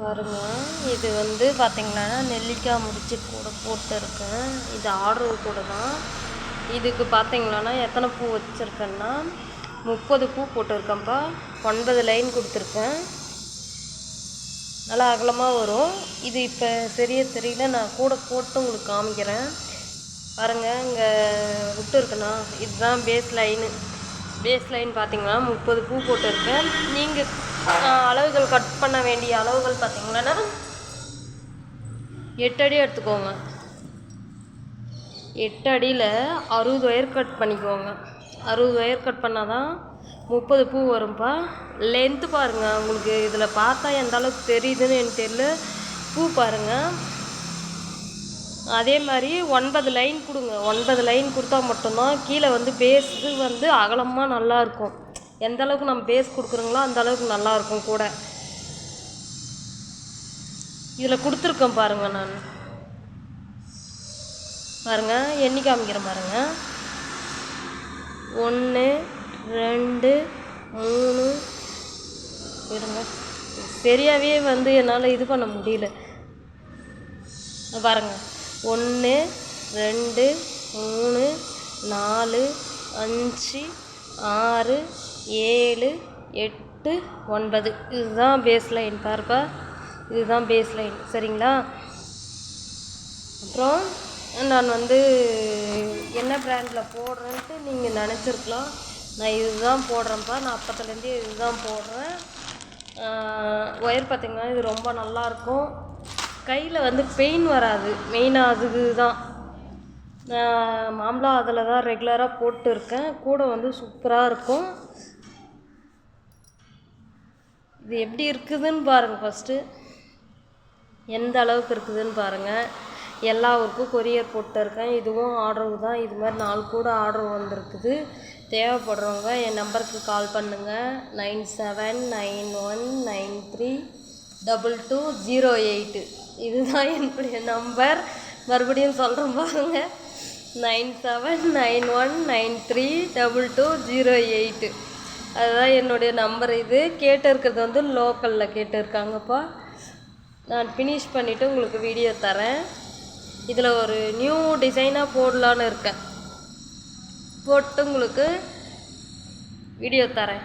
பாருங்க இது வந்து பார்த்தீங்கன்னா நெல்லிக்காய் முடிச்சு கூட போட்டிருக்கேன். இது ஆர்டர் கூட தான் இதுக்கு பார்த்தீங்கன்னா எத்தனை பூ வச்சுருக்கேன்னா முப்பது பூ போட்டிருக்கேன்ப்பா. ஒன்பது லைன் கொடுத்துருக்கேன். நல்லா அகலமாக வரும். இது இப்போ சரியா தெரியல நான் கூட போட்டு உங்களுக்கு காமிக்கிறேன். பாருங்கள் இங்கே விட்டு இருக்குண்ணா. இதுதான் பேஸ் லைனு பேஸ் லைன் பார்த்தீங்கன்னா முப்பது பூ போட்டிருக்கேன். நீங்கள் அளவுகள் கட் பண்ண வேண்டிய அளவுகள் பார்த்திங்கன்னா எட்டு அடி எடுத்துக்கோங்க. எட்டு அடியில் அறுபது ஒயர் கட் பண்ணிக்கோங்க. அறுபது ஒயர் கட் பண்ணால் தான் முப்பது பூ வரும்ப்பா லென்த்து பாருங்கள் உங்களுக்கு இதில் பார்த்தா எந்த அளவுக்கு தெரியுதுன்னு எனக்கு தெரியல. பூ பாருங்கள் அதே மாதிரி ஒன்பது லைன் கொடுங்க. ஒன்பது லைன் கொடுத்தா மட்டும்தான் கீழே வந்து பேஸு வந்து அகலமாக நல்லா இருக்கும். எந்த அளவுக்கு நம்ம பேஸ் கொடுக்குறோங்களோ அந்த அளவுக்கு நல்லாயிருக்கும் கூட. இதில் கொடுத்துருக்கேன் பாருங்கள் நான். பாருங்கள் எண்ணி காமிக்கிறேன் பாருங்கள் ஒன்று ரெண்டு மூணு. இருங்க. சரியாகவே வந்து என்னால் இது பண்ண முடியல. பாருங்கள் பாருங்க. ஒன்று ரெண்டு மூணு நாலு அஞ்சு ஆறு ஏழு எட்டு ஒன்பது. இதுதான் பேஸ் லைன் பாருப்பா. இதுதான் பேஸ் லைன் சரிங்களா? அப்புறம் நான் வந்து என்ன ப்ராண்டில் போடுறேன்ட்டு நீங்கள் நினச்சிருக்கலாம். நான் இதுதான் போடுறேன்ப்பா. நான் அப்பத்துலேருந்து இதுதான் போடுறேன். ஒயர் பார்த்திங்கன்னா இது ரொம்ப நல்லாயிருக்கும் கையில் வந்து பெயின் வராது. மெயினாக அதுக்கு தான் மாம்பழம் அதில் தான் ரெகுலராக போட்டு இருக்கேன் கூட வந்து சூப்பராக இருக்கும். இது எப்படி இருக்குதுன்னு பாருங்கள் ஃபஸ்ட்டு எந்த அளவுக்கு இருக்குதுன்னு பாருங்கள் எல்லா ஊருக்கும் கொரியர் போட்டிருக்கேன் இதுவும் ஆர்டரு தான். இது மாதிரி நாலு கூட ஆர்டர் வந்திருக்குது. தேவைப்படுறவங்க என் நம்பருக்கு கால் பண்ணுங்கள் nine seven nine one nine three double two zero eight இதுதான் என்னுடைய நம்பர் மறுபடியும் சொல்கிறேன் பாருங்கள் nine seven nine one nine three double two zero eight அதுதான் என்னுடைய நம்பர் இது கேட்டு இருக்கிறது வந்து லோக்கலில் கேட்டு இருக்காங்கப்பா நான் ஃபினிஷ் பண்ணிவிட்டு உங்களுக்கு வீடியோ தரேன். இதில் ஒரு நியூ டிசைனாக போடலான்னு இருக்கேன். போட்டு உங்களுக்கு வீடியோ தரேன்.